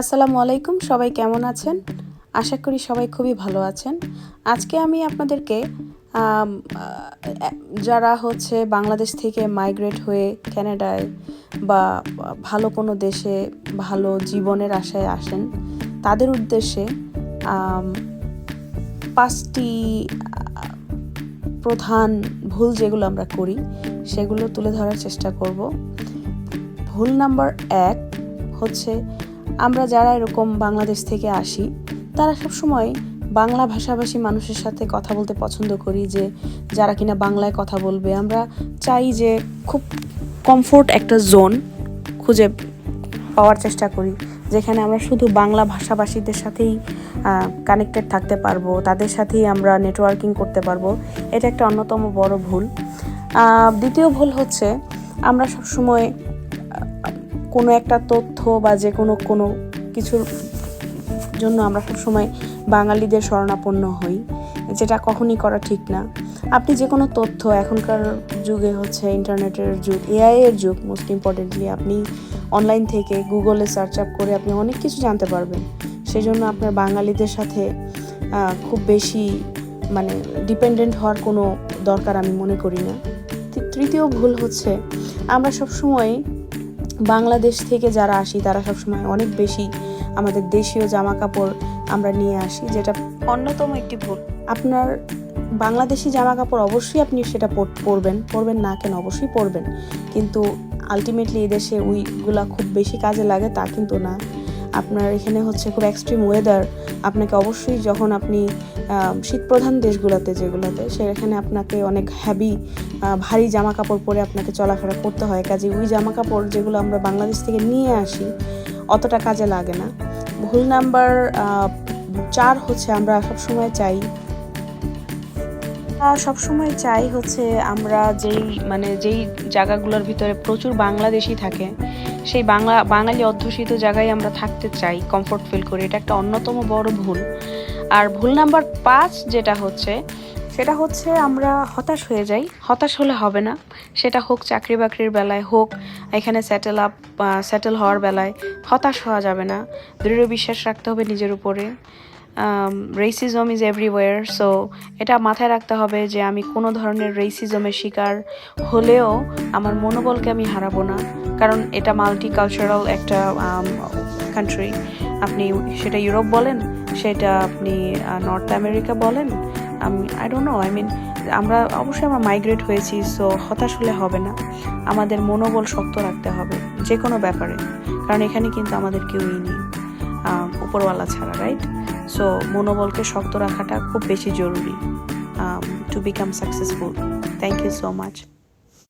আসসালামু আলাইকুম, সবাই কেমন আছেন? আশা করি সবাই খুবই ভালো আছেন। আজকে আমি আপনাদেরকে যারা হচ্ছে বাংলাদেশ থেকে মাইগ্রেট হয়ে কানাডায় বা ভালো কোনো দেশে ভালো জীবনের আশায় আসেন, তাদের উদ্দেশ্যে পাঁচটি প্রধান ভুল যেগুলো আমরা করি, সেগুলো তুলে ধরার চেষ্টা করব। ভুল নাম্বার এক হচ্ছে আমরা যারা এরকম বাংলাদেশ থেকে আসি, তারা সবসময় বাংলা ভাষাভাষী মানুষের সাথে কথা বলতে পছন্দ করি যে যারা কিনা বাংলায় কথা বলবে। আমরা চাই যে খুব কমফোর্ট একটা জোন খুঁজে পাওয়ার চেষ্টা করি, যেখানে আমরা শুধু বাংলা ভাষাভাষীদের সাথেই কানেক্টেড থাকতে পারব, তাদের সাথেই আমরা নেটওয়ার্কিং করতে পারব। এটা একটা অন্যতম বড় ভুল। দ্বিতীয় ভুল হচ্ছে আমরা সবসময় কোনো একটা তথ্য বা যে কোনো কোনো কিছুর জন্য আমরা সবসময় বাঙালিদের শরণাপন্ন হই, যেটা কখনই করা ঠিক না। আপনি যে কোনো তথ্য, এখনকার যুগে হচ্ছে ইন্টারনেটের যুগ এআই এর যুগ মোস্ট ইম্পর্টেন্টলি আপনি অনলাইন থেকে গুগলে সার্চ আপ করে আপনি অনেক কিছু জানতে পারবেন। সেই জন্য আপনার বাঙালিদের সাথে খুব বেশি মানে ডিপেন্ডেন্ট হওয়ার কোনো দরকার আমি মনে করি না। তৃতীয় ভুল হচ্ছে, আমরা সবসময় বাংলাদেশ থেকে যারা আসি তারা সবসময় অনেক বেশি আমাদের দেশীয় জামা কাপড় আমরা নিয়ে আসি যেটা অন্যতম একটি ভুল। আপনার বাংলাদেশি জামা কাপড় অবশ্যই আপনি সেটা পরবেন পরবেন না কেন? অবশ্যই পরবেন। কিন্তু আলটিমেটলি এদেশে ওইগুলা খুব বেশি কাজে লাগে তা কিন্তু না। আপনার এখানে হচ্ছে খুব এক্সট্রিম ওয়েদার আপনাকে অবশ্যই যখন আপনি শীতপ্রধান দেশগুলোতে যেগুলোতে, সেখানে আপনাকে অনেক হ্যাবি ভারী জামা কাপড় পরে আপনাকে চলাফেরা করতে হয়। কাজে ওই জামা কাপড় যেগুলো আমরা বাংলাদেশ থেকে নিয়ে আসি, অতটা কাজে লাগে না। ভুল নাম্বার চার হচ্ছে আমরা সবসময় চাই সবসময় চাই হচ্ছে আমরা যেই মানে যেই জায়গাগুলোর ভিতরে প্রচুর বাংলাদেশি থাকে, সেই বাংলা, বাঙালি অধ্যুষিত জায়গায় আমরা থাকতে চাই কমফোর্ট ফিল করি। এটা একটা অন্যতম বড় ভুল। আর ভুল নাম্বার পাঁচ যেটা হচ্ছে, সেটা হচ্ছে আমরা হতাশ হয়ে যাই। হতাশ হলে হবে না। সেটা হোক চাকরি বাকরির বেলায় হোক, এখানে স্যাটেল আপ স্যাটেল হওয়ার বেলায়। হতাশ হওয়া যাবে না। দৃঢ় বিশ্বাস রাখতে হবে নিজের উপরে। রেসিজম ইজ এভরিওয়ার সো এটা মাথায় রাখতে হবে যে আমি কোনো ধরনের রেসিজমের শিকার হলেও আমার মনোবলকে আমি হারাবো না। কারণ এটা মাল্টি কালচারাল একটা কান্ট্রি আপনি সেটা ইউরোপ বলেন, সেটা আপনি নর্থ আমেরিকা বলেন, আমি I don't know I mean আমরা অবশ্যই আমরা মাইগ্রেট হয়েছি সো হতাশ হলে হবে না। আমাদের মনোবল শক্ত রাখতে হবে যে কোনো ব্যাপারে। কারণ এখানে কিন্তু আমাদের কেউই নেই। উপরওয়ালা ছাড়া রাইট সো মনোবলকে শক্ত রাখাটা খুব বেশি জরুরি to become successful thank you so much